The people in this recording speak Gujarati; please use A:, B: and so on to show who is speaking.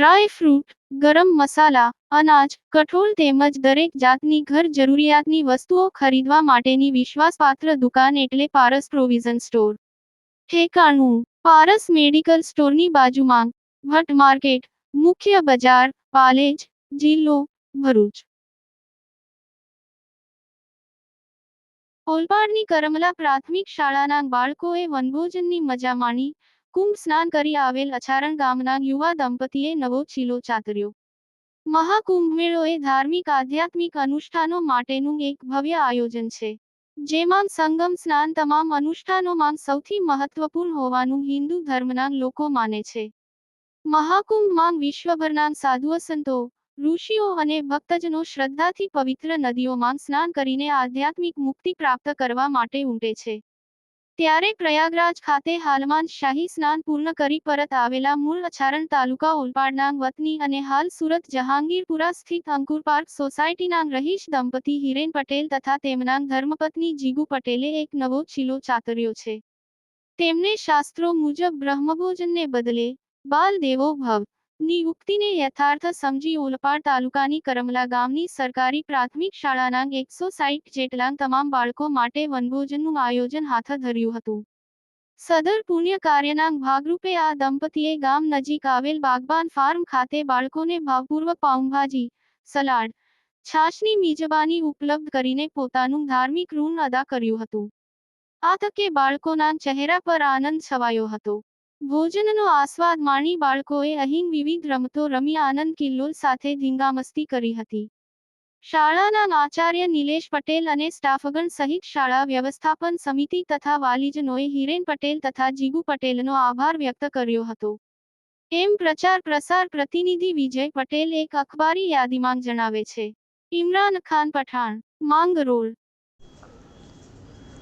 A: ડ્રાય ફ્રૂટ, ગરમ મસાલા, અનાજ, કઠોળ તેમજ દરેક જાતની ઘર જરૂરિયાતની વસ્તુઓ ખરીદવા માટેની વિશ્વાસપાત્ર દુકાન એટલે પારસ પ્રોવિઝન સ્ટોર. ઠેકાણું, પારસ મેડિકલ સ્ટોરની બાજુમાં, ભટ્ટ માર્કેટ, મુખ્ય બજાર, પાલેજ, જિલ્લો, ભરૂચ. ઓલપાડની કરમલા પ્રાથમિક શાળાના બાળકોએ વનભોજનની મજા માણી કુંભ સ્નાન કરી આવેલ અછારણ ગામના યુવા દંપતીએ નવો ચીલો ચાતર્યો. મહાકુંભ મેળો એ ધાર્મિક, આધ્યાત્મિક અનુષ્ઠાનો માટેનું એક ભવ્ય આયોજન છે, જેમાં સંગમ સ્નાન તમામ અનુષ્ઠાનોમાં સૌથી મહત્વપૂર્ણ હોવાનું હિન્દુ ધર્મના લોકો માને છે. મહાકુંભમાં વિશ્વભરના સાધુ સંતો, ઋષિઓ અને ભક્તજનો શ્રદ્ધાથી પવિત્ર નદીઓમાં સ્નાન કરીને આધ્યાત્મિક મુક્તિ પ્રાપ્ત કરવા માટે ઉમટે છે. ત્યારે પ્રયાગરાજ ખાતે હાલમાં શાહી સ્નાન પૂર્ણ કરી પરત આવેલા મૂળ અછારણ તાલુકા ઓલપાડના વતની અને હાલ સુરત જહાંગીરપુરા સ્થિત અંકુર પાર્ક સોસાયટીના રહીશ દંપતી હિરેન પટેલ તથા તેમના ધર્મપત્ની જીગુ પટેલે એક નવો ચીલો ચાતર્યો છે. તેમને શાસ્ત્રો મુજબ બ્રહ્મભોજનને બદલે બાલ દેવો ભવ ની ઉક્તિને યથાર્થ સમજી ઓલપાડ તાલુકાની કરમલા ગામની સરકારી પ્રાથમિક શાળાના એકસો સાઈઠ જેટલા તમામ બાળકો માટે વનભોજનનું આયોજન હાથ ધર્યું હતું. સદર પુણ્ય કાર્યના ભાગરૂપે આ દંપતીએ ગામ નજીક આવેલ બાગબાન ફાર્મ ખાતે બાળકોને ભાવપૂર્વક પાઉંભાજી, સલાડ, છાશની મિજબાની ઉપલબ્ધ કરીને પોતાનું ધાર્મિક ઋણ અદા કર્યું હતું. આ તકે બાળકોના ચહેરા પર આનંદ છવાયો હતો. ભોજનનો આસ્વાદ માણી બાળકોએ અહીં વિવિધ રમતો રમી આનંદ કિલ્લોલ સાથે ધીંગામસ્તી કરી હતી. શાળાના આચાર્ય નિલેશ પટેલ અને સ્ટાફગણ સહિત શાળા વ્યવસ્થાપન સમિતિ તથા વાલીજનોએ હિરેન પટેલ તથા જીગુ પટેલનો આભાર વ્યક્ત કર્યો હતો. એમ પ્રચાર પ્રસાર પ્રતિનિધિ વિજય પટેલ એક અખબારી યાદીમાં જણાવે છે. ઇમરાન ખાન પઠાણ માંગ રોડ